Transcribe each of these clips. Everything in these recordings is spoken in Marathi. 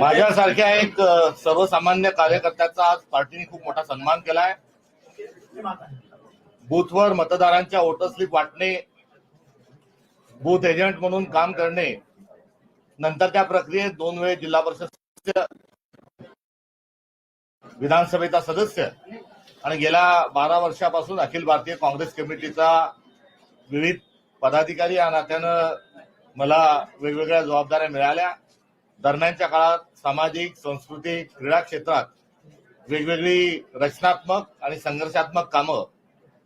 माझ्यासारख्या एक सर्वसामान्य कार्यकर्त्याचा आज पार्टीने खूप मोठा सन्मान केलाय. बूथवर मतदारांच्या वोटर स्लिप वाटणे बूथ एजंट म्हणून काम करणे नंतर त्या प्रक्रियेत दोन वेळ जिल्हा परिषद विधानसभेचा सदस्य आणि गेल्या बारा वर्षापासून अखिल भारतीय काँग्रेस कमिटीचा विविध पदाधिकारी या नात्यानं मला वेगवेगळ्या जबाबदाऱ्या मिळाल्या. दरम्यानच्या काळात सामाजिक सांस्कृतिक क्रीडा क्षेत्रात वेगवेगळी रचनात्मक आणि संघर्षात्मक कामं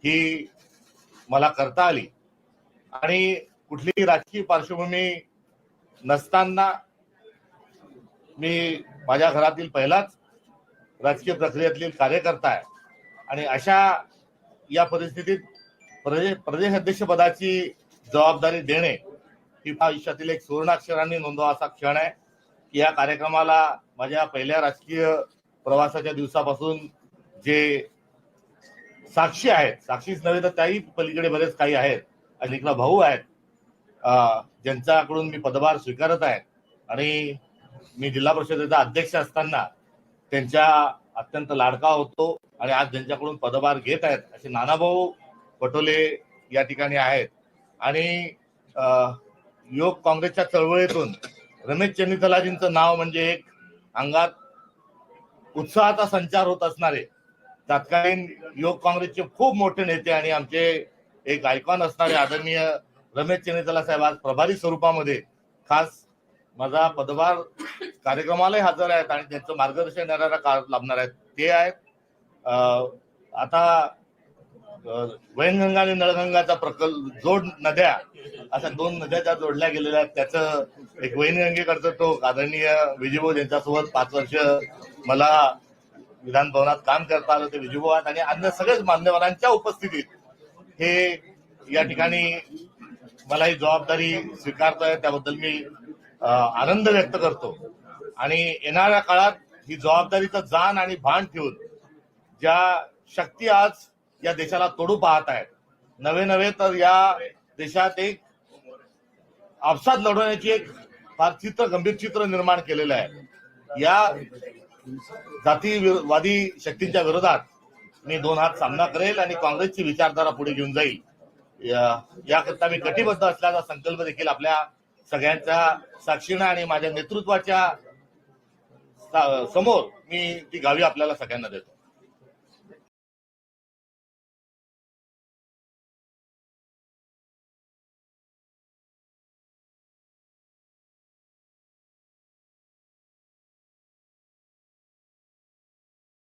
ही मला करता आली. आणि कुठलीही राजकीय पार्श्वभूमी नसताना मी माझ्या घरातील पहिलाच राजकीय प्रक्रियेतील कार्यकर्ता आहे. आणि अशा या परिस्थितीत प्रदेश प्रदेश जबाबदारी देणे ही आयुष्यातील एक सुवर्णाक्षरांनी नोंदवा असा क्षण आहे की या कार्यक्रमाला माझ्या पहिल्या राजकीय प्रवासाच्या दिवसापासून जे साक्षी आहेत साक्षीच नव्हे तर त्याही पलीकडे बरेच काही आहेत. आणि भाऊ आहेत. ज्यांच्याकडून मी पदभार स्वीकारत आहे. आणि मी जिल्हा परिषदेचा अध्यक्ष असताना त्यांच्या अत्यंत लाडका होतो आणि आज ज्यांच्याकडून पदभार घेत आहेत असे नानाभाऊ पटोले या ठिकाणी आहेत. आणि युवक योग काँग्रेसच्या चळवळीतून रमेश चन्नीतलाजींचं नाव म्हणजे एक अंगात उत्साहाचा संचार होत असणारे तत्कालीन योग काँग्रेसचे खूप मोठे नेते आणि आमचे एक आयकॉन असणारे आदरणीय रमेश चन्नीतला साहेब आज प्रभारी स्वरूपामध्ये खास माझा पदभार कार्यक्रमालाही हजर आहेत आणि त्यांचं मार्गदर्शन देणारा लाभणार आहेत. ते आहेत. आता वैनगंगा आणि नळगंगाचा प्रकल्प जोड नद्या अशा दोन नद्या ज्या जोडल्या गेलेल्या आहेत. त्याचं एक वैनगंगेकडचं तो आदरणीय विजयभाऊ यांच्यासोबत पाच वर्ष मला विधान भवनात काम करता आलं ते विजयभाऊ आहेत. आणि अन्य सगळेच मान्यवरांच्या उपस्थितीत हे या ठिकाणी मला ही जबाबदारी स्वीकारतोय त्याबद्दल मी आनंद व्यक्त करतो. आणि येणाऱ्या काळात ही जबाबदारीचं जाण आणि भान ठेवून ज्या शक्ती आज या देशाला तोडू पाहत आहेत. नवे नवे तर या देशात एक आपसात लढवण्याची एक फार चित्र गंभीर चित्र निर्माण केलेलं आहे. या जातीवादी शक्तींच्या विरोधात मी दोन हात सामना करेल आणि काँग्रेसची विचारधारा पुढे घेऊन जाईल. याकरता मी कटिबद्ध असल्याचा संकल्प देखील आपल्या सगळ्यांच्या साक्षीनं आणि माझ्या नेतृत्वाच्या समोर मी ती गावी आपल्याला सगळ्यांना देतो.